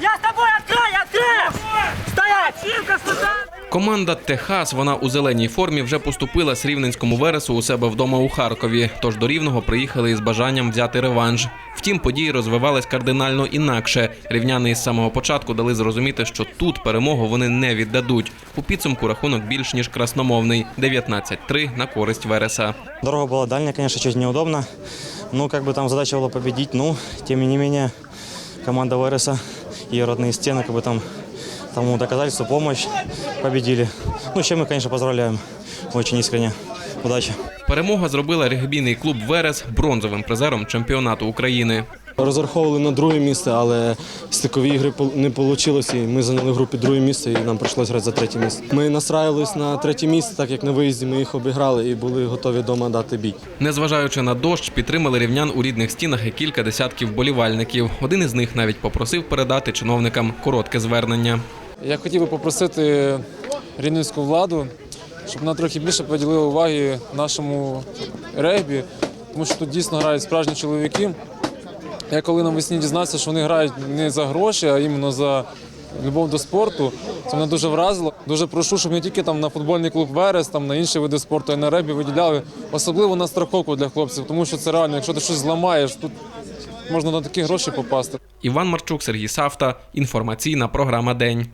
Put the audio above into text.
Я с тобой открой, открой! Стоять! Симка, Команда Техас, вона у зеленій формі, вже поступила з рівненському вересу у себе вдома у Харкові. Тож до рівного приїхали із бажанням взяти реванш. Втім, події розвивались кардинально інакше. Рівняни із самого початку дали зрозуміти, що тут перемогу вони не віддадуть. У підсумку рахунок більш ніж красномовний 19-3 на користь Вереса. Дорога была дальняя, конечно, чуть неудобно. Ну, как бы там задача была победить. Ну, тем не менее, команда Вереса и родные стены, как бы там тому доказательству помощь победили. Ну, с чем мы, конечно, поздравляем. Очень искренне. Удачи. Перемога зробила регбійний клуб Верес бронзовим призером чемпіонату України. Розраховували на друге місце, але стикові ігри не вийшло, і ми зайняли в групі друге місце, і нам прийшлося грати за третє місце. Ми настраювались на третє місце, так як на виїзді ми їх обіграли і були готові вдома дати бій. Незважаючи на дощ, підтримали рівнян у рідних стінах і кілька десятків болівальників. Один із них навіть попросив передати чиновникам коротке звернення. Я хотів би попросити рівненську владу, щоб вона трохи більше приділила уваги нашому регбі, тому що тут дійсно грають справжні чоловіки. Я коли навесні дізнався, що вони грають не за гроші, а іменно за любов до спорту, це мене дуже вразило. Дуже прошу, щоб не тільки там на футбольний клуб Верес, там на інші види спорту, й на ребі виділяли, особливо на страховку для хлопців, тому що це реально, якщо ти щось зламаєш, тут можна на такі гроші попасти. Іван Марчук, Сергій Савта. Інформаційна програма День.